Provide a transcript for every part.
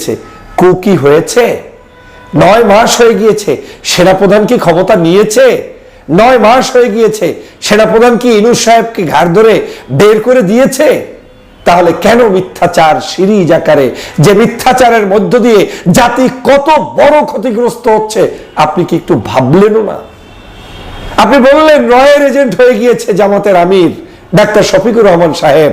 গিয়েছে কু কি হয়েছে? নয় মাস হয়ে গিয়েছে। সেনাপ্রধান কি ক্ষমতা নিয়েছে? নয় মাস হয়ে গিয়েছে। সেনাপ্রধান কি ইনুস সাহেবকে ঘাড় ধরে বের করে দিয়েছে? তাহলে কেন মিথ্যাচার সিরিজ আকারে? যে মিথ্যাচারের মধ্য দিয়ে জাতি কত বড় ক্ষতিগ্রস্ত হচ্ছে, আপনি কি একটু ভাবলেনও না? আপনি বললেন, রয়ের এজেন্ট হয়ে গিয়েছে জামাতের আমির, ডাক্তার শফিকুর রহমান সাহেব।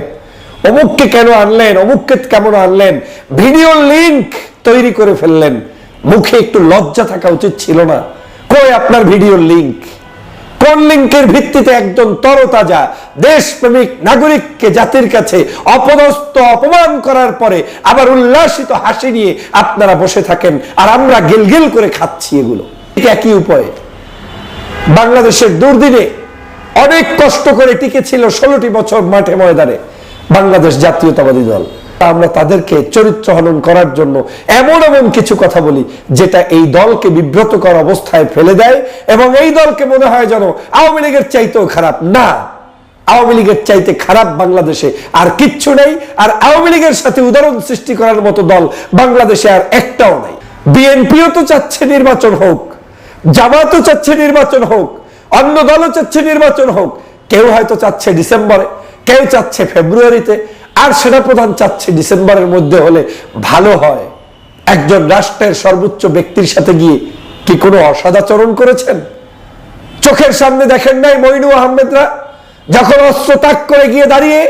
অমুককে কেন আনলেন? অমুককে কেমন আনলেন? ভিডিও লিংক তৈরি করে ফেললেন। মুখে একটু লজ্জা থাকা উচিত ছিল না। কই আপনার ভিডিও লিংক? কোন লিঙ্কের ভিত্তিতে একজন তরতাজা, দেশপ্রেমিক, নাগরিককে জাতির কাছে অপদস্থ, অপমান করার পরে আবার উল্লাসিত হাসি নিয়ে আপনারা বসে থাকেন আর আমরা গিলগিল করে খাচ্ছি এগুলো। একই উপায়ে। বাংলাদেশের দুর্দিনে অনেক কষ্ট করে টিকে ছিল ষোলোটি বছর মাঠে ময়দানে। বাংলাদেশ জাতীয়তাবাদী দল। আমরা তাদেরকে চরিত্র হনন করার জন্য এমন এমন কিছু কথা বলি, যেটা এই দলকে বিব্রতকর অবস্থায় ফেলে দেয় এবং এই দলকে মনে হয় যেন আওয়ামী লীগের চাইতেও খারাপ। না, আওয়ামী লীগের চাইতে খারাপ বাংলাদেশে আর কিচ্ছু নেই, আর আওয়ামী লীগের সাথে উদাহরণ সৃষ্টি করার মতো দল বাংলাদেশে আর একটাও নাই। বিএনপিও তো চাচ্ছে নির্বাচন হোক, জামাতও চাচ্ছে নির্বাচন হোক, অন্য দলও চাচ্ছে নির্বাচন হোক, কেউ হয়তো চাচ্ছে ডিসেম্বরে। কেউ চাচ্ছে ফেব্রুয়ারিতে, আর সেনাপ্রধান চাচ্ছে ডিসেম্বরের মধ্যে হলে ভালো হয়। একজন রাষ্ট্রের সর্বোচ্চ ব্যক্তির সাথে গিয়ে কি কোনো অসদাচরণ করেছেন? চোখের সামনে দেখেন নাই মইনু আহমেদরা? যখন অস্ত্র ত্যাগ করে গিয়ে দাঁড়িয়ে,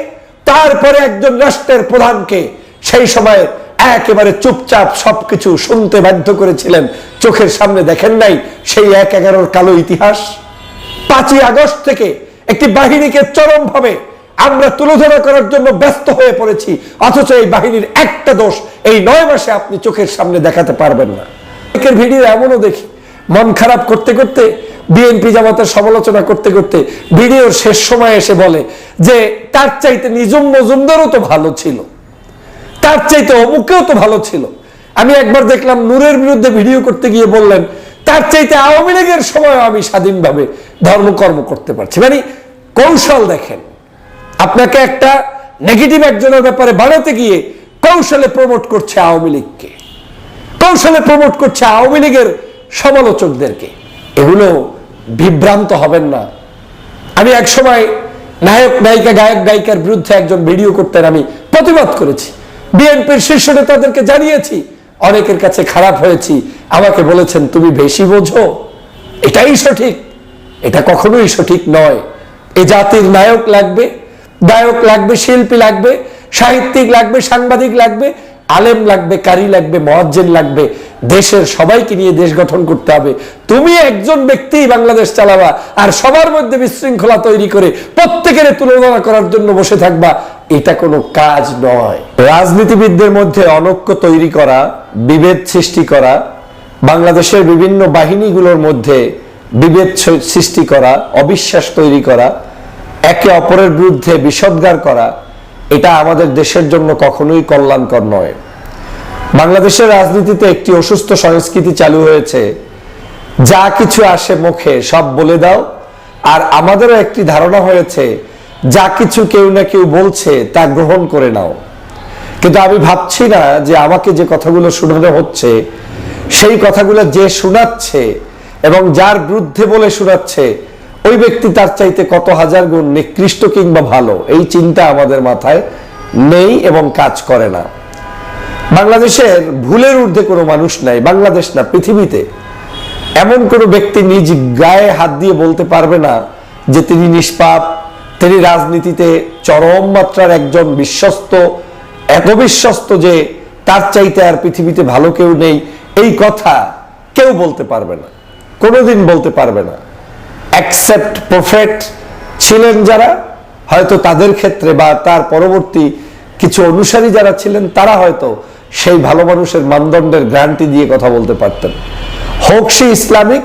তারপরে একজন রাষ্ট্রের প্রধানকে সেই সময় একেবারে চুপচাপ সবকিছু শুনতে বাধ্য করেছিলেন। চোখের সামনে দেখেন নাই সেই এক এগারোর কালো ইতিহাস? পাঁচই আগস্ট থেকে একটি বাহিনীকে চরমভাবে আমরা তুলোধনা করার জন্য ব্যস্ত হয়ে পড়েছি, অথচ এই বাহিনীর একটা দোষ, এই নয় মাসে আপনি চোখের সামনে দেখাতে পারবেন না। অনেকের ভিডিও এমনও দেখি, মন খারাপ করতে করতে বিএনপি জামাতের সমালোচনা করতে করতে ভিডিওর শেষ সময় এসে বলে যে, তার চাইতে নিজুম মজুমদারও তো ভালো ছিল। তার চাইতে অমুকেও তো ভালো ছিল। আমি একবার দেখলাম নূরের বিরুদ্ধে ভিডিও করতে গিয়ে বললেন, তার চাইতে আওয়ামী লীগের সময় আমি স্বাধীনভাবে ধর্মকর্ম করতে পারছি। মানে কৌশল দেখেন আপনাকে একটা নেগেটিভ একজনের ব্যাপারে বানাতে গিয়ে কৌশলে প্রমোট করছে আওয়ামী লীগকে। কৌশলে প্রমোট করছে আওয়ামী লীগের সমালোচকদেরকে। এগুলো বিভ্রান্ত হবেন না। আমি এক সময় নায়ক, নায়িকা, গায়ক, গায়িকার বিরুদ্ধে একজন ভিডিও করতেন, আমি প্রতিবাদ করেছি। বিএনপির শীর্ষ নেতাদেরকে জানিয়েছি, অনেকের কাছে খারাপ হয়েছি, আমাকে বলেছেন, তুমি বেশি বোঝো। এটাই সঠিক। এটা কখনোই সঠিক নয়। এ জাতির নায়ক লাগবে গায়ক লাগবে, শিল্পী লাগবে, সাহিত্যিক লাগবে, সাংবাদিক লাগবে, আলেম লাগবে, কারি লাগবে, মহাজ্জেন লাগবে। দেশের সবাইকে নিয়ে দেশ গঠন করতে হবে। তুমি একজন ব্যক্তি বাংলাদেশ চালাবা আর সবার মধ্যে বিশৃঙ্খলা তৈরি করে প্রত্যেকের তুলনা করার জন্য বসে থাকবা, এটা কোনো কাজ নয়। রাজনীতিবিদদের মধ্যে অনৈক্য তৈরি করা, বিভেদ সৃষ্টি করা, বাংলাদেশের বিভিন্ন বাহিনীগুলোর মধ্যে বিভেদ সৃষ্টি করা, অবিশ্বাস তৈরি করা একে অপরের বিরুদ্ধে বিষদগার করা, এটা আমাদের দেশের জন্য কখনোই কল্যাণকর নয়। বাংলাদেশের রাজনীতিতে একটি অসুস্থ সংস্কৃতি চালু হয়েছে। যা কিছু আসে মুখে, সব বলে দাও। আর আমাদেরও একটি ধারণা হয়েছে, যা কিছু কেউ না কেউ বলছে, তা গ্রহণ করে নাও। কিন্তু আমি ভাবছি না যে আমাকে যে কথাগুলো শোনানো হচ্ছে, সেই কথাগুলো যে শোনাচ্ছে এবং যার বিরুদ্ধে বলে শোনাচ্ছে ওই ব্যক্তি তার চাইতে কত হাজার গুণ নিকৃষ্ট কিংবা ভালো? এই চিন্তা আমাদের মাথায় নেই এবং কাজ করে না। বাংলাদেশের ভুলের ঊর্ধ্বে কোনো মানুষ নাই, বাংলাদেশ না, পৃথিবীতে। এমন কোনো ব্যক্তি নিজ গায়ে হাত দিয়ে বলতে পারবে না যে তিনি নিষ্পাপ, তিনি রাজনীতিতে চরম মাত্রার একজন বিশ্বস্ত এত বিশ্বস্ত যে তার চাইতে আর পৃথিবীতে ভালো কেউ নেই। এই কথা কেউ বলতে পারবে না, কোনোদিন বলতে পারবে না। অ্যাকসেপ্ট প্রফেট ছিলেন যারা, হয়তো তাদের ক্ষেত্রে বা তার পরবর্তী কিছু অনুসারী যারা ছিলেন, তারা হয়তো সেই ভালো মানুষের মানদণ্ডের গ্যারান্টি দিয়ে কথা বলতে পারতেন। হোক সে ইসলামিক,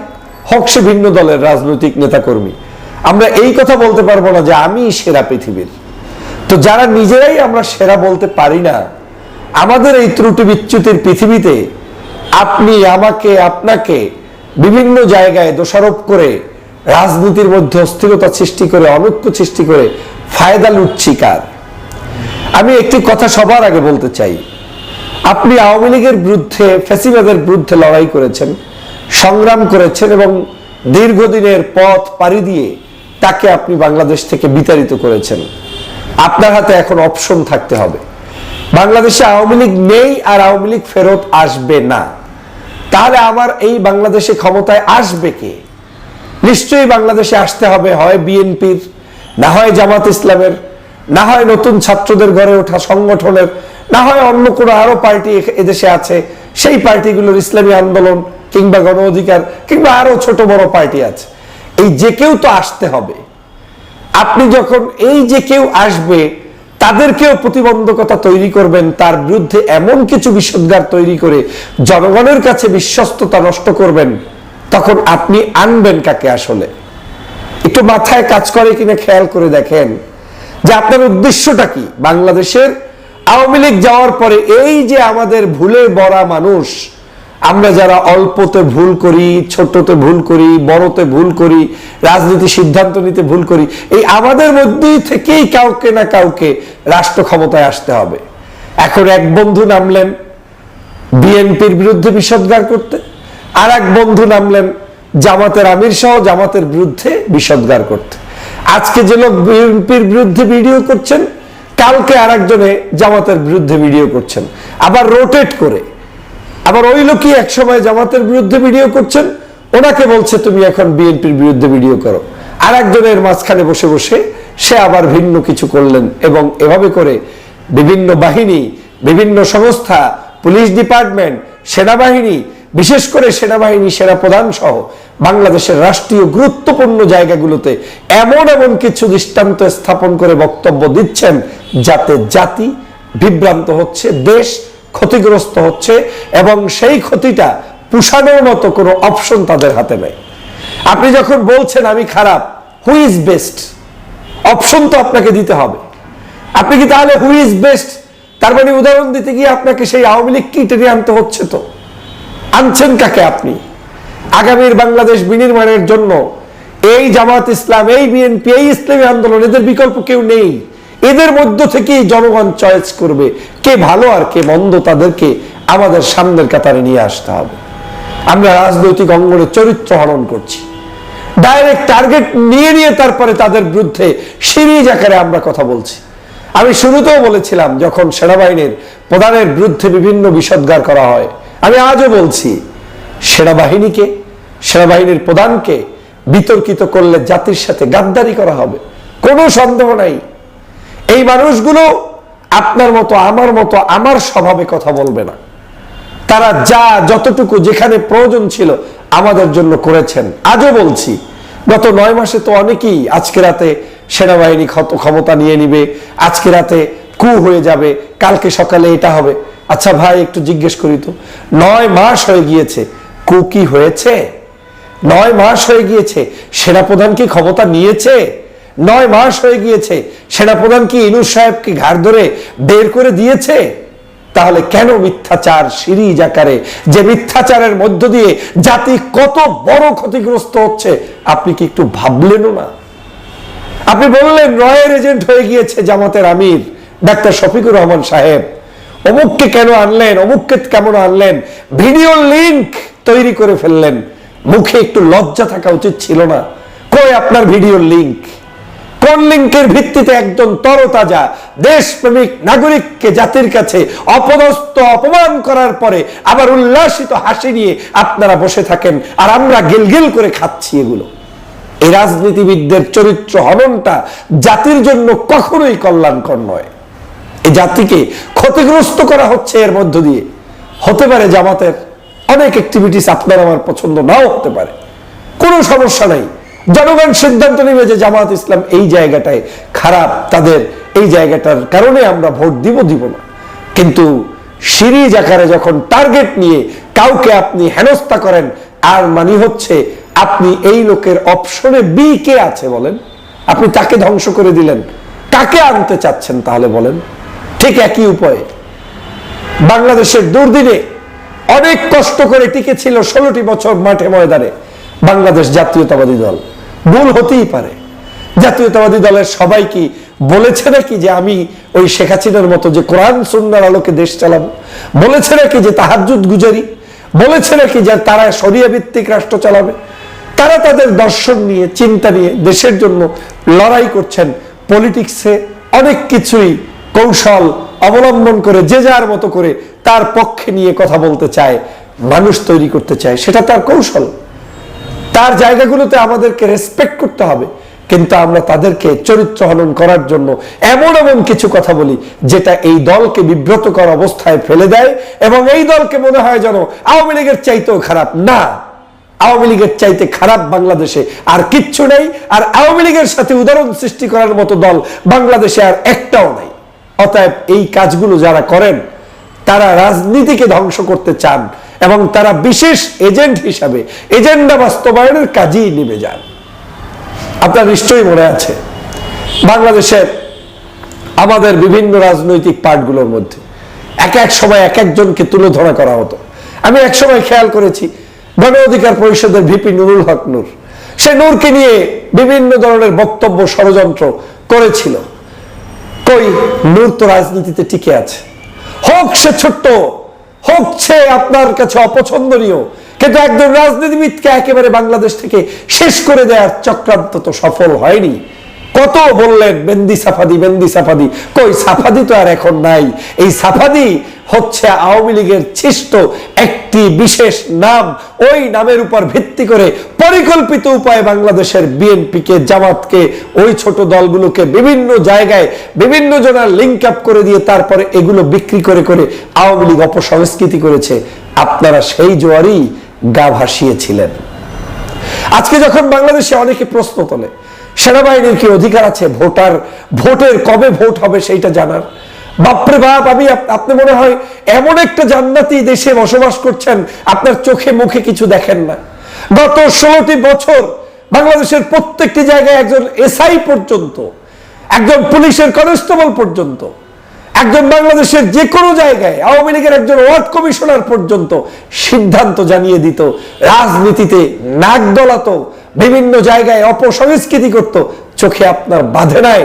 হোক সে ভিন্ন দলের রাজনৈতিক নেতাকর্মী। আমরা এই কথা বলতে পারব না যে আমি সেরা পৃথিবীর। তো যারা নিজেরাই আমরা সেরা বলতে পারি না, আমাদের এই ত্রুটি বিচ্যুতির পৃথিবীতে আপনি আমাকে, আপনাকে বিভিন্ন জায়গায় দোষারোপ করে রাজনীতির মধ্যে অস্থিরতা সৃষ্টি করে, অনৈক্য সৃষ্টি করে ফায়দা লুটছি কার? আমি একটি কথা সবার আগে বলতে চাই। আপনি আওয়ামী লীগের বিরুদ্ধে, ফ্যাসিবাদের বিরুদ্ধে লড়াই করেছেন, সংগ্রাম করেছেন এবং দীর্ঘদিনের পথ পাড়ি দিয়ে তাকে আপনি বাংলাদেশ থেকে বিতাড়িত করেছেন। আপনার হাতে এখন অপশন থাকতে হবে। বাংলাদেশে আওয়ামী লীগ নেই আর আওয়ামী লীগ ফেরত আসবে না। তাহলে আমার এই বাংলাদেশে ক্ষমতায় আসবে কে? নিশ্চয়ই বাংলাদেশে আসতে হবে, হয় বিএনপির, না হয় জামাত ইসলামের, না হয় নতুন ছাত্রদের গড়ে ওঠা সংগঠনের, না হয় অন্য কোনো আরও পার্টি এদেশে আছে, সেই পার্টিগুলোর ইসলামী আন্দোলন কিংবা গণ অধিকার কিংবা আরও ছোট বড় পার্টি আছে। এই যে কেউ তো আসতে হবে। আপনি যখন এই যে কেউ আসবে, তাদেরকেও প্রতিবন্ধকতা তৈরি করবেন, তার বিরুদ্ধে এমন কিছু বিষোদ্গার তৈরি করে জনগণের কাছে বিশ্বস্ততা নষ্ট করবেন। তখন আপনি আনবেন কাকে আসলে? একটু মাথায় কাজ করে কিনা খেয়াল করে দেখেন যে আপনার উদ্দেশ্যটা কি? বাংলাদেশের আওয়ামী লীগ যাওয়ার পরে এই যে আমাদের ভুলে বড়া মানুষ, আমরা যারা অল্পতে ভুল করি, ছোটতে ভুল করি, বড়তে ভুল করি, রাজনীতি সিদ্ধান্ত নিতে ভুল করি, এই আমাদের মধ্যেই থেকেই কাউকে না কাউকে রাষ্ট্র ক্ষমতায় আসতে হবে। এখন এক বন্ধু নামলেন, বিএনপির বিরুদ্ধে বিষদগার করতে। আর এক বন্ধু নামলেন জামাতের আমির সহ জামাতের বিরুদ্ধে বিষদগার করতে। আজকে যে লোক বিএনপির বিরুদ্ধে ভিডিও করছেন, কালকে আর একজনে জামাতের বিরুদ্ধে ভিডিও করছেন। আবার রোটেট করে। আবার ওই লোকই একসময় জামাতের বিরুদ্ধে ভিডিও করছেন, ওনাকে বলছে, তুমি এখন বিএনপির বিরুদ্ধে ভিডিও করো। আর একজনের মাঝখানে বসে বসে সে আবার ভিন্ন কিছু করলেন এবং এভাবে করে বিভিন্ন বাহিনী, বিভিন্ন সংস্থা, পুলিশ ডিপার্টমেন্ট, সেনাবাহিনী বিশেষ করে সেনাবাহিনী সেনা প্রধান সহ বাংলাদেশের রাষ্ট্রীয় গুরুত্বপূর্ণ জায়গাগুলোতে এমন এমন কিছু দৃষ্টান্ত স্থাপন করে বক্তব্য দিচ্ছেন যাতে জাতি বিভ্রান্ত হচ্ছে, দেশ ক্ষতিগ্রস্ত হচ্ছে এবং সেই ক্ষতিটা পুষানোর মতো কোনো অপশন তাদের হাতে নেই। আপনি যখন বলছেন আমি খারাপ হু ইজ বেস্ট অপশন তো আপনাকে দিতে হবে। আপনি কি তাহলে হু ইজ বেস্ট তার মানে উদাহরণ দিতে গিয়ে আপনাকে সেই আওয়ামী লীগ কি টেনে আনতে হচ্ছে তো? আনছেন কাকে আপনি? আগামীর বাংলাদেশ বিনির্মাণের জন্য এই জামাত ইসলাম, এই বিএনপি, এই ইসলামী আন্দোলন, এদের বিকল্প কেউ নেই। এদের মধ্য থেকেই জনগণ চয়েস করবে কে ভালো আর কে মন্দ তাদেরকে আমাদের সামনের কাতারে নিয়ে আসতে হবে। আমরা রাজনৈতিক অঙ্গনে চরিত্র হরণ করছি। ডাইরেক্ট টার্গেট নিয়ে নিয়ে তারপরে তাদের বিরুদ্ধে সিরিজ আকারে আমরা কথা বলছি। আমি শুরুতেও বলেছিলাম, যখন সেনাবাহিনীর প্রধানের বিরুদ্ধে বিভিন্ন বিষদগার করা হয় আমি আজও বলছি, সেনাবাহিনীকে, সেনাবাহিনীর প্রধানকে বিতর্কিত করলে জাতির সাথে গাদ্দারি করা হবে। কোনো সন্দেহ নাই। এই মানুষগুলো আপনার মতো, আমার মতো, আমার স্বভাবে কথা বলবে না। তারা যা, যতটুকু যেখানে প্রয়োজন ছিল আমাদের জন্য করেছেন। আজও বলছি, গত নয় মাসে তো অনেকেই আজকে রাতে সেনাবাহিনী ক্ষমতা নিয়ে নিবে, আজকে রাতে কু হয়ে যাবে, কালকে সকালে এটা হবে। আচ্ছা ভাই, একটু জিজ্ঞেস করি তো। নয় মাস হয়ে গিয়েছে, কু কি হয়েছে? নয় মাস হয়ে গিয়েছে, সেনাপ্রধান কি ক্ষমতা নিয়েছে? নয় মাস হয়ে গিয়েছে সেনা প্রধান কি ইনুস সাহেবকে ঘাড় ধরে বের করে দিয়েছে? তাহলে কেন মিথ্যাচার সিরিজ আকারে, যে মিথ্যাচারের মধ্য দিয়ে জাতি কত বড় ক্ষতিগ্রস্ত হচ্ছে, আপনি কি একটু ভাবলেনও না? আপনি বললেন, রয়ের এজেন্ট হয়ে গিয়েছে জামাতের আমির, ডাক্তার শফিকুর রহমান সাহেব। অমুককে কেন আনলেন? অমুককে কেমন আনলেন? ভিডিও লিংক তৈরি করে ফেললেন। মুখে একটু লজ্জা থাকা উচিত ছিল না। কই আপনার ভিডিও লিংক? কোন লিঙ্কের ভিত্তিতে একজন তরতাজা দেশপ্রেমিক নাগরিককে জাতির কাছে অপদস্থ, অপমান করার পরে আবার উল্লাসিত হাসি নিয়ে আপনারা বসে থাকেন আর আমরা গিলগিল করে খাচ্ছি এগুলো। এই রাজনীতিবিদদের চরিত্র হননটা জাতির জন্য কখনোই কল্যাণকর নয়। এই জাতিকে ক্ষতিগ্রস্ত করা হচ্ছে এর মধ্য দিয়ে। হতে পারে জামাতের অনেক অ্যাক্টিভিটিস আপনার আমার পছন্দ নাও হতে পারে। কোনো সমস্যা নাই। জনগণ সিদ্ধান্ত নেবে যে জামাত ইসলাম এই জায়গাটায় খারাপ। তাদের এই জায়গাটার কারণে আমরা ভোট দিব দিব না। কিন্তু সিরিজ আকারে যখন টার্গেট নিয়ে কাউকে আপনি হেনস্থা করেন আর মানে হচ্ছে আপনি এই লোকের অপশনে বি কে আছে বলেন? আপনি তাকে ধ্বংস করে দিলেন। কাকে আনতে চাচ্ছেন তাহলে বলেন? ঠিক একই উপায়ে। বাংলাদেশের দুর্দিনে অনেক কষ্ট করে টিকে ছিল ষোলোটি বছর মাঠে ময়দানে বাংলাদেশ জাতীয়তাবাদী দল। ভুল হতেই পারে। জাতীয়তাবাদী দলের সবাই কি বলেছে নাকি যে আমি ওই শেখ হাসিনার মতো যে কোরআন, সুন্নার আলোকে দেশ চালাবো? বলেছে নাকি যে তাহাজুদ গুজারি? বলেছে নাকি যে তারা সরিয়া ভিত্তিক রাষ্ট্র চালাবে? তারা তাদের দর্শন নিয়ে, চিন্তা নিয়ে দেশের জন্য লড়াই করছেন। পলিটিক্সে অনেক কিছুই কৌশল অবলম্বন করে যে যার মতো করে তার পক্ষে নিয়ে কথা বলতে চায়, মানুষ তৈরি করতে চায়, সেটা তার কৌশল। তার জায়গাগুলোতে আমাদেরকে রেসপেক্ট করতে হবে। কিন্তু আমরা তাদেরকে চরিত্র হনন করার জন্য এমন এমন কিছু কথা বলি, যেটা এই দলকে বিব্রত বিব্রতকর অবস্থায় ফেলে দেয় এবং এই দলকে মনে হয় যেন আওয়ামী লীগের চাইতেও খারাপ। না, আওয়ামী লীগের চাইতে খারাপ বাংলাদেশে আর কিচ্ছু নেই। আর আওয়ামী লীগের সাথে উদাহরণ সৃষ্টি করার মতো দল বাংলাদেশে আর একটাও নাই। অতএব এই কাজগুলো যারা করেন, তারা রাজনীতিকে ধ্বংস করতে চান এবং তারা বিশেষ এজেন্ট হিসাবে, এজেন্ডা বাস্তবায়নের কাজেই নেমে যান। আপনার নিশ্চয়ই মনে আছে, বাংলাদেশের আমাদের বিভিন্ন রাজনৈতিক পার্টগুলোর মধ্যে এক এক সময় এক একজনকে তুলে ধরা করা হতো। আমি এক সময় খেয়াল করেছি, গণ অধিকার পরিষদের ভিপি নুরুল হক নূর। সে নূরকে নিয়ে বিভিন্ন ধরনের বক্তব্য, ষড়যন্ত্র করেছিল। কই মূর্ত রাজনীতিতে টিকে আছে। হোক সে ছোট্ট, হোক সে আপনার কাছে অপছন্দনীয়, কিন্তু একজন রাজনীতিবিদকে একেবারে বাংলাদেশ থেকে শেষ করে দেওয়ার চক্রান্ত তো সফল হয়নি। কত বললেন, বেন্দি সাফাদি বেন্দি সাফাদি কই, সাফাদি তো আর এখন নাই। এই সাফাদি হচ্ছে আওয়ামী লীগের ছিষ্ট একটি বিশেষ নাম। ওই নামের উপর ভিত্তি করে পরিকল্পিত উপায়ে বাংলাদেশের বিএনপিকে, জামাতকে, ওই ছোট দলগুলোকে বিভিন্ন জায়গায় বিভিন্ন জনের লিঙ্ক আপ করে দিয়ে তারপরে এগুলো বিক্রি করে করে আওয়ামী লীগ অপসংস্কৃতি করেছে। আপনারা সেই জোয়ারই গা ভাসিয়েছিলেন। আজকে যখন বাংলাদেশে অনেকে প্রশ্ন তোলে সেনাবাহিনীর কি অধিকার আছে? ভোটার, ভোটের কবে ভোট হবে সেইটা জানার। বাপরে বাপ, আমি আপনি মনে হয় এমন একটা জান্নাতি দেশে বসবাস করছেন, আপনার চোখে মুখে কিছু দেখেন না। গত ষোলোটি বছর বাংলাদেশের প্রত্যেকটি জায়গায় একজন এসআই পর্যন্ত, একজন পুলিশের কনস্টেবল পর্যন্ত, একজন বাংলাদেশের যে কোনো জায়গায় আওয়ামী লীগের একজন ওয়ার্ড কমিশনার পর্যন্ত সিদ্ধান্ত জানিয়ে দিত, রাজনীতিতে নাক দলাতো বিভিন্ন জায়গায় অপসংস্কৃতি করত, চোখে আপনার বাধে নাই।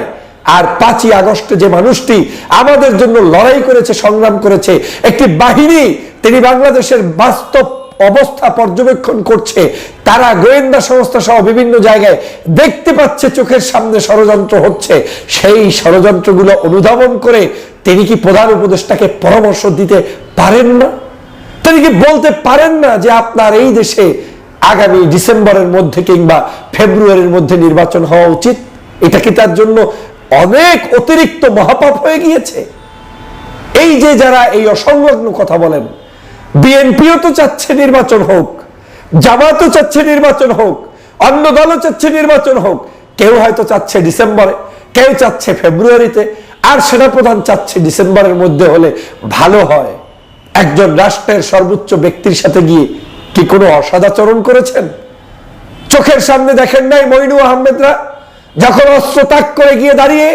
আর পাঁচই আগস্টে যে মানুষটি আমাদের জন্য লড়াই করেছে, সংগ্রাম করেছে, একটি বাহিনী তিনি বাংলাদেশের বাস্তব অবস্থা পর্যবেক্ষণ করছে, তারা গোয়েন্দা সংস্থা সহ বিভিন্ন জায়গায় দেখতে পাচ্ছে, চোখের সামনে ষড়যন্ত্র হচ্ছে। সেই ষড়যন্ত্রগুলো অনুধাবন করে তিনি কি প্রধান উপদেষ্টাকে পরামর্শ দিতে পারেন না? তিনি কি বলতে পারেন না যে আপনার এই দেশে আগামী ডিসেম্বরের মধ্যে কিংবা ফেব্রুয়ারির মধ্যে নির্বাচন হওয়া উচিত, এটা কি তার জন্য অনেক অতিরিক্ত মহাপাপ হয়ে গিয়েছে? এই যে যারা এই অসংলগ্ন কথা বলেন, বিএনপিও তো চাচ্ছে নির্বাচন হোক, জামাতও চাচ্ছে নির্বাচন হোক, অন্য দলও চাচ্ছে নির্বাচন হোক, কেউ হয়তো চাচ্ছে ডিসেম্বরে, কেউ চাচ্ছে ফেব্রুয়ারিতে, আর সেনা প্রধান চাচ্ছে ডিসেম্বরের মধ্যে হলে ভালো হয়। একজন রাষ্ট্রের সর্বোচ্চ ব্যক্তির সাথে গিয়ে কি কোনো অসদাচরণ করেছেন? চোখের সামনে দেখেন নাই মইনু আহমেদরা, যখন অস্ত্র ত্যাগ করে গিয়ে দাঁড়িয়ে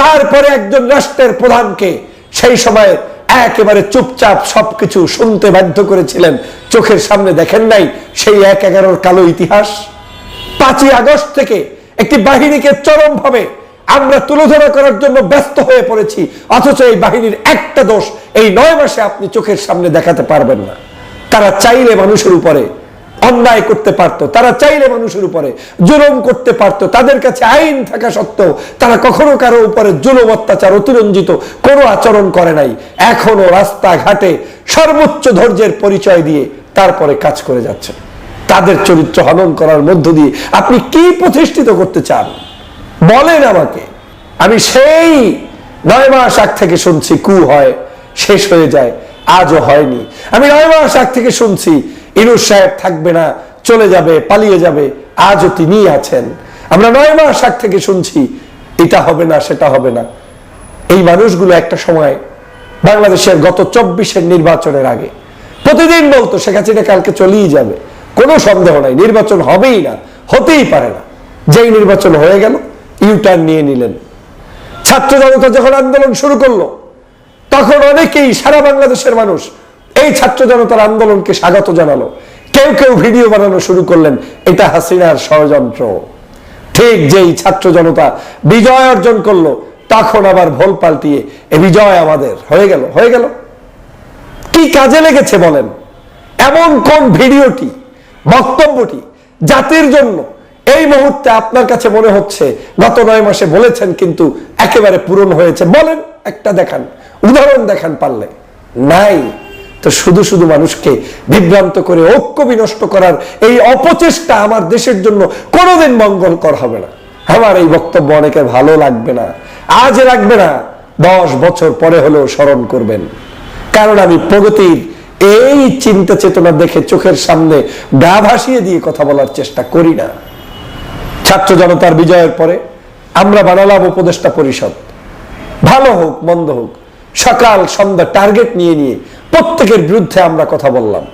তারপরে একজন রাষ্ট্রের প্রধানকে সেই সময় একেবারে চুপচাপ সবকিছু শুনতে বাধ্য করেছিলেন। চোখের সামনে দেখেন নাই সেই এক এগারোর কালো ইতিহাস? পাঁচই আগস্ট থেকে একটি বাহিনীকে চরমভাবে আমরা তুলোধরা করার জন্য ব্যস্ত হয়ে পড়েছি, অথচ এই বাহিনীর একটা দোষ এই নয় মাসে আপনি চোখের সামনে দেখাতে পারবেন না। তারা চাইলে মানুষের উপরে অন্যায় করতে পারতো, তারা চাইলে মানুষের উপরে জুলুম করতে পারতো, তাদের কাছে আইন থাকা সত্ত্বেও তারা কখনো কারও উপরে জুলুম অত্যাচার অতিরঞ্জিত কোনো আচরণ করে নাই। এখনও রাস্তাঘাটে সর্বোচ্চ ধৈর্যের পরিচয় দিয়ে তারপরে কাজ করে যাচ্ছে। তাদের চরিত্র হনন করার মধ্য দিয়ে আপনি কি প্রতিষ্ঠিত করতে চান? বলেন আমাকে। আমি সেই নয় মাস আগ থেকে শুনছি, কু হয়, শেষ হয়ে যায়। আজও হয়নি। আমি নয় মাস আগ থেকে শুনছি, ইনুস সাহেব থাকবে না, চলে যাবে, পালিয়ে যাবে, আজও তিনিই আছেন। আমরা নয় মাস আগ থেকে শুনছি, এটা হবে না, সেটা হবে না। এই মানুষগুলো একটা সময় বাংলাদেশের গত চব্বিশের নির্বাচনের আগে, প্রতিদিন বলতো, শেখ হাসিনা কালকে চলেই যাবে। কোনো সন্দেহ নাই, নির্বাচন হবেই না, হতেই পারে না। যেই নির্বাচন হয়ে গেল, ইউটার্ন নিয়ে নিলেন। ছাত্র জনতা যখন আন্দোলন শুরু করল তখন অনেকেই সারা বাংলাদেশের মানুষ এই ছাত্র জনতার আন্দোলনকে স্বাগত জানালো। কেউ কেউ ভিডিও বানানো শুরু করলেন, এটা হাসিনার ষড়যন্ত্র। ঠিক যেই ছাত্র জনতা বিজয় অর্জন করল, তখন আবার ভোল পাল্টিয়ে, এ বিজয় আমাদের। হয়ে গেল হয়ে গেল। কি কাজে লেগেছে বলেন? এমন কোন ভিডিওটি, বক্তব্যটি জাতির জন্য এই মুহূর্তে আপনার কাছে মনে হচ্ছে, গত নয় মাসে বলেছেন কিন্তু একেবারে পূরণ হয়েছে? বলেন, একটা দেখান। উদাহরণ দেখান পারলে। নাই। তো শুধু শুধু মানুষকে বিভ্রান্ত করে, ঐক্য বিনষ্ট করার এই অপচেষ্টা আমার দেশের জন্য কোনোদিন মঙ্গলকর হবে না। আমার এই বক্তব্য অনেকের ভালো লাগবে না, আজ লাগবে না। দশ বছর পরে হলেও স্মরণ করবেন। কারণ আমি প্রগতির এই চিন্তা চেতনা দেখে চোখের সামনে গা ভাসিয়ে দিয়ে কথা বলার চেষ্টা করি না। ছাত্র জনতার বিজয়ের পরে আমরা বানালাম উপদেষ্টা পরিষদ। ভালো হোক, মন্দ হোক সকাল, সন্ধ্যা টার্গেট নিয়ে নিয়ে প্রত্যেকের বিরুদ্ধে আমরা কথা বললাম।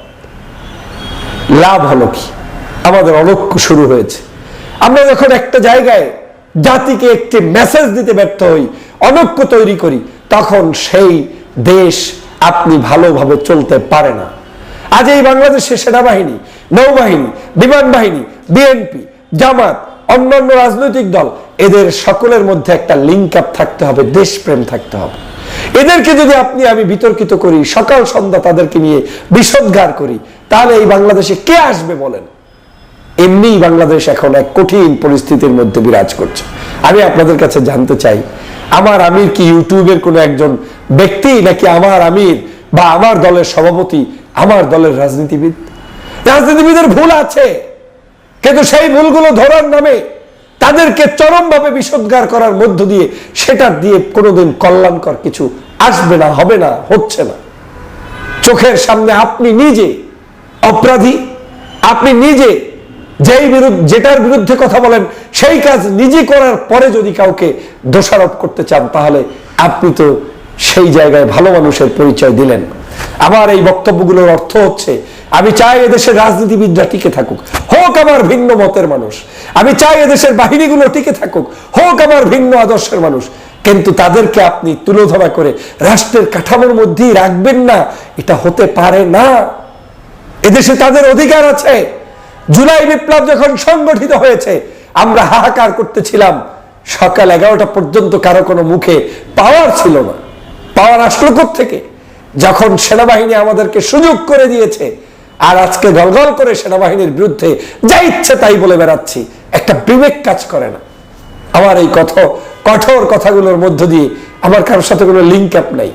লাভ হলো কি? আমাদের অনৈক্য শুরু হয়েছে। আমরা যখন একটা জায়গায় জাতিকে একটি মেসেজ দিতে ব্যর্থ হই অনৈক্য তৈরি করি, তখন সেই দেশ আপনি ভালোভাবে চলতে পারে না। আজ এই বাংলাদেশের সেনাবাহিনী, নৌবাহিনী বিমান বাহিনী বিএনপি জামাত, অন্যান্য রাজনৈতিক দল, এদের সকলের মধ্যে একটা লিঙ্ক আপ থাকতে হবে, দেশপ্রেম থাকতে হবে। এদেরকে যদি আপনি, আমি বিতর্কিত করি, সকাল সন্ধ্যা তাদেরকে নিয়ে বিষদগার করি, তাহলে এই বাংলাদেশে কে আসবে বলেন? এমনি বাংলাদেশ এখন এক কঠিন পরিস্থিতির মধ্যে বিরাজ করছে। আমি আপনাদের কাছে জানতে চাই, আমার আমির কি ইউটিউবের কোনো একজন ব্যক্তি, নাকি আমার আমির বা আমার দলের সভাপতি, আমার দলের রাজনীতিবিদ? রাজনীতিবিদের ভুল আছে, কিন্তু সেই ভুলগুলো ধরার নামে তাদেরকে চরমভাবে বিষদগার করার মধ্য দিয়ে সেটার দিয়ে কোনোদিন কল্যাণকর কিছু আসবে না, হবে না, হচ্ছে না। চোখের সামনে আপনি নিজে অপরাধী, আপনি নিজে যেই বিরুদ্ধে, যেটার বিরুদ্ধে কথা বলেন, সেই কাজ নিজে করার পরে যদি কাউকে দোষারোপ করতে চান, তাহলে আপনি তো সেই জায়গায় ভালো মানুষের পরিচয় দিলেন। আমার এই বক্তব্যগুলোর অর্থ হচ্ছে, আমি চাই এদেশের রাজনীতিবিদরা টিকে থাকুক। হোক আমার ভিন্ন মতের মানুষ। আমি চাই এদেশের বাহিনীগুলো টিকে থাকুক। হোক আমার ভিন্ন আদর্শের মানুষ। কিন্তু তাদেরকে আপনি তুলোধরা করে রাষ্ট্রের কাঠামোর মধ্যেই রাখবেন না, এটা হতে পারে না। এদেশে তাদের অধিকার আছে। জুলাই বিপ্লব যখন সংগঠিত হয়েছে, আমরা হাহাকার করতেছিলাম। সকাল এগারোটা পর্যন্ত কারও কোনো মুখে পাওয়ার ছিল না। পাওয়ার আসলো থেকে যখন সেনাবাহিনী আমাদেরকে সুযোগ করে দিয়েছে, আর আজকে গলগল করে সেনাবাহিনীর বিরুদ্ধে যা ইচ্ছে তাই বলে বেড়াচ্ছি, একটা বিবেক কাজ করে না। আমার এই কথা, কঠোর কথাগুলোর মধ্য দিয়ে আমার কারোর সাথে কোনো লিঙ্ক আপ নাই।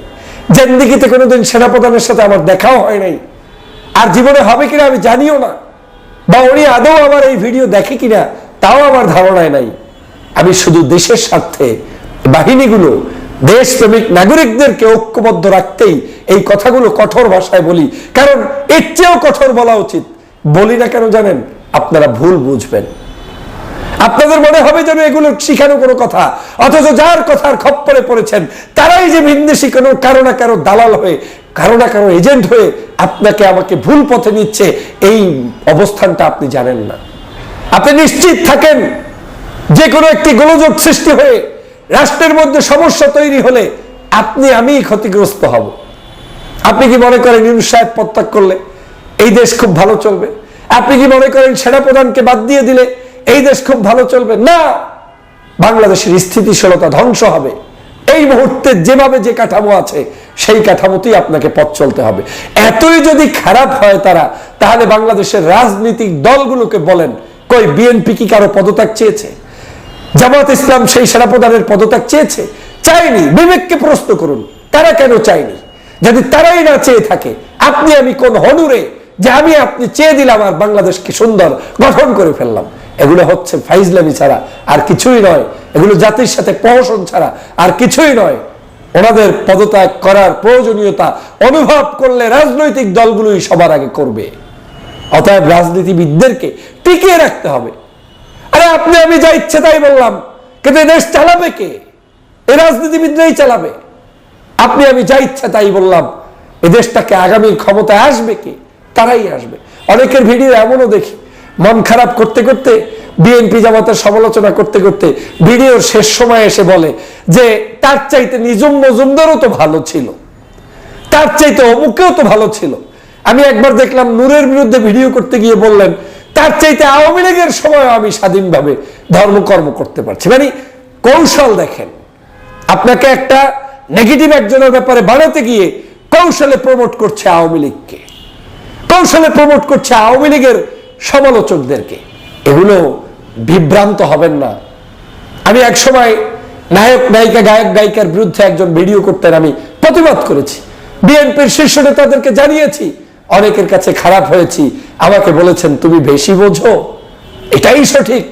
জেন্দিগিতে কোনোদিন সেনাপ্রধানের সাথে আমার দেখাও হয় নাই। আর জীবনে হবে কিনা আমি জানিও না। বা উনি আদৌ আমার এই ভিডিও দেখে কিনা, তাও আমার ধারণায় নাই। আমি শুধু দেশের স্বার্থে বাহিনীগুলো দেশপ্রেমিক নাগরিকদেরকে ঐক্যবদ্ধ রাখতেই এই কথাগুলো কঠোর ভাষায় বলি। কারণ এর চেয়েও কঠোর বলা উচিত। বলি না কেন জানেন? আপনারা ভুল বুঝবেন। আপনাদের মনে হবে যেন এগুলো শিখানো কোনো কথা, অথচ যার কথার খপ্পরে পড়েছেন, তারাই যে ভিন্দেশি কোনো কারও না কারও দালাল হয়ে, কারও না কারও এজেন্ট হয়ে আপনাকে আমাকে ভুল পথে নিচ্ছে, এই অবস্থানটা আপনি জানেন না। আপনি নিশ্চিত থাকেন, যে কোনো একটি গোলযোগ সৃষ্টি হয়ে রাষ্ট্রের মধ্যে সমস্যা তৈরি হলে আপনি আমি ক্ষতিগ্রস্ত হব। আপনি কি মনে করেন ইউনুস সাহেব প্রত্যাগ করলে এই দেশ খুব ভালো চলবে? আপনি কি মনে করেন সেনাপ্রধানকে বাদ দিয়ে দিলে এই দেশ খুব ভালো চলবে? না! বাংলাদেশের স্থিতিশীলতা ধ্বংস হবে। এই মুহূর্তে যেভাবে যে কাঠামো আছে, সেই কাঠামোতেই আপনাকে পথ চলতে হবে। এতই যদি খারাপ হয় তারা, তাহলে বাংলাদেশের রাজনৈতিক দলগুলোকে বলেন, কই, বিএনপি কি কারও পদত্যাগ চেয়েছে? জামাত ইসলাম সেই সেনাপ্রধানের পদত্যাগ চেয়েছে চাইনি বিবেককে প্রশ্ন করুন, তারা কেন চায়নি? যদি তারাই না চেয়ে থাকে, আপনি আমি কোন হনুরে যে আমি আপনি চেয়ে দিলাম আর বাংলাদেশকে সুন্দর গঠন করে ফেললাম? এগুলো হচ্ছে ফাইজলামি ছাড়া আর কিছুই নয়। এগুলো জাতির সাথে প্রহসন ছাড়া আর কিছুই নয়। ওনাদের পদত্যাগ করার প্রয়োজনীয়তা অনুভব করলে রাজনৈতিক দলগুলোই সবার আগে করবে। অতএব রাজনীতিবিদদেরকে টিকিয়ে রাখতে হবে। আরে আপনি, আমি যা ইচ্ছে তাই বললাম। কিন্তু এ দেশ চালাবে কে? এই রাজনীতিবিদরাই চালাবে। আপনি, আমি যা ইচ্ছা তাই বললাম। এ দেশটাকে আগামী ক্ষমতায় আসবে কে? তারাই আসবে। অনেকের ভিডিও এমনও দেখি। মন খারাপ করতে করতে, বিএনপি জামাতের সমালোচনা করতে করতে ভিডিওর শেষ সময় এসে বলে যে, তার চাইতে নিজম মজুমদারও তো ভালো ছিল। তার চাইতে অমুকেও তো ভালো ছিল। আমি একবার দেখলাম নূরের বিরুদ্ধে ভিডিও করতে গিয়ে বললেন তার চাইতে আওয়ামী লীগের সময় আমি স্বাধীনভাবে ধর্মকর্ম করতে পারছি। মানে কৌশল দেখেন, আপনাকে একটা নেগেটিভ একজনের ব্যাপারে বানাতে গিয়ে কৌশলে প্রমোট করছে আওয়ামী লীগকে। কৌশলে প্রমোট করছে আওয়ামী লীগের সমালোচকদেরকে। এগুলো বিভ্রান্ত হবেন না। আমি এক সময় নায়ক, নায়িকা, গায়ক, গায়িকার বিরুদ্ধে একজন ভিডিও করতেন, আমি প্রতিবাদ করেছি। বিএনপির শীর্ষ নেতাদেরকে জানিয়েছি অনেকের কাছে খারাপ হয়েছি। আমাকে বলেছেন, তুমি বেশি বোঝো? এটাই সঠিক।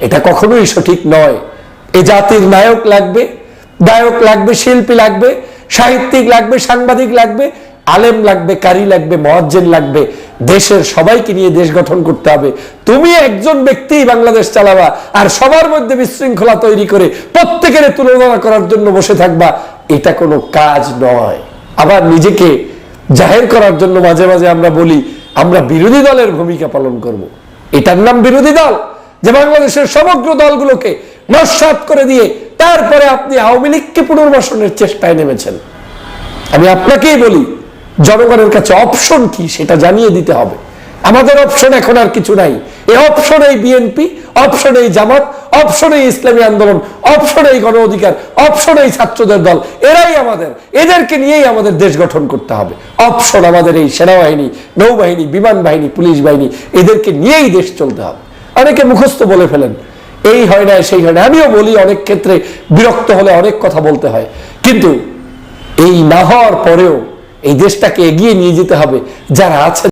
এটা কখনোই সঠিক নয়। এ জাতির নায়ক লাগবে, গায়ক লাগবে, শিল্পী লাগবে, সাহিত্যিক লাগবে, সাংবাদিক লাগবে, আলেম লাগবে, কারি লাগবে, মহাজ্জেন লাগবে। দেশের সবাইকে নিয়ে দেশ গঠন করতে হবে। তুমি একজন ব্যক্তি বাংলাদেশ চালাবা আর সবার মধ্যে বিশৃঙ্খলা তৈরি করে প্রত্যেকের তুলনা করার জন্য বসে থাকবা, এটা কোনো কাজ নয়। আবার নিজেকে জাহের করার জন্য মাঝে মাঝে আমরা বলি, আমরা বিরোধী দলের ভূমিকা পালন করব। এটার নাম বিরোধী দল। যে বাংলাদেশের সমগ্র দলগুলোকে নস্বাত করে দিয়ে তারপরে আপনি আওয়ামী লীগকে পুনর্বাসনের চেষ্টায় নেমেছেন। আমি আপনাকেই বলি, জনগণের কাছে অপশন কি সেটা জানিয়ে দিতে হবে। আমাদের অপশন এখন আর কিছু নাই। এই অপশন এই বিএনপি অপশন এই জামাত অপশন এই ইসলামী আন্দোলন অপশন এই গণ অধিকার অপশন এই ছাত্রদের দল, এরাই আমাদের। এদেরকে নিয়েই আমাদের দেশ গঠন করতে হবে। অপশন আমাদের এই সেনাবাহিনী, নৌবাহিনী, বিমান বাহিনী, পুলিশ বাহিনী, এদেরকে নিয়েই দেশ চলতে হবে। অনেকে মুখস্থ বলে ফেলেন, এই হয় না, সেই হয় না। আমিও বলি, অনেক ক্ষেত্রে বিরক্ত হলে অনেক কথা বলতে হয়। কিন্তু এই না হওয়ার পরেও এই দেশটাকে এগিয়ে নিয়ে যেতে হবে। যারা আছে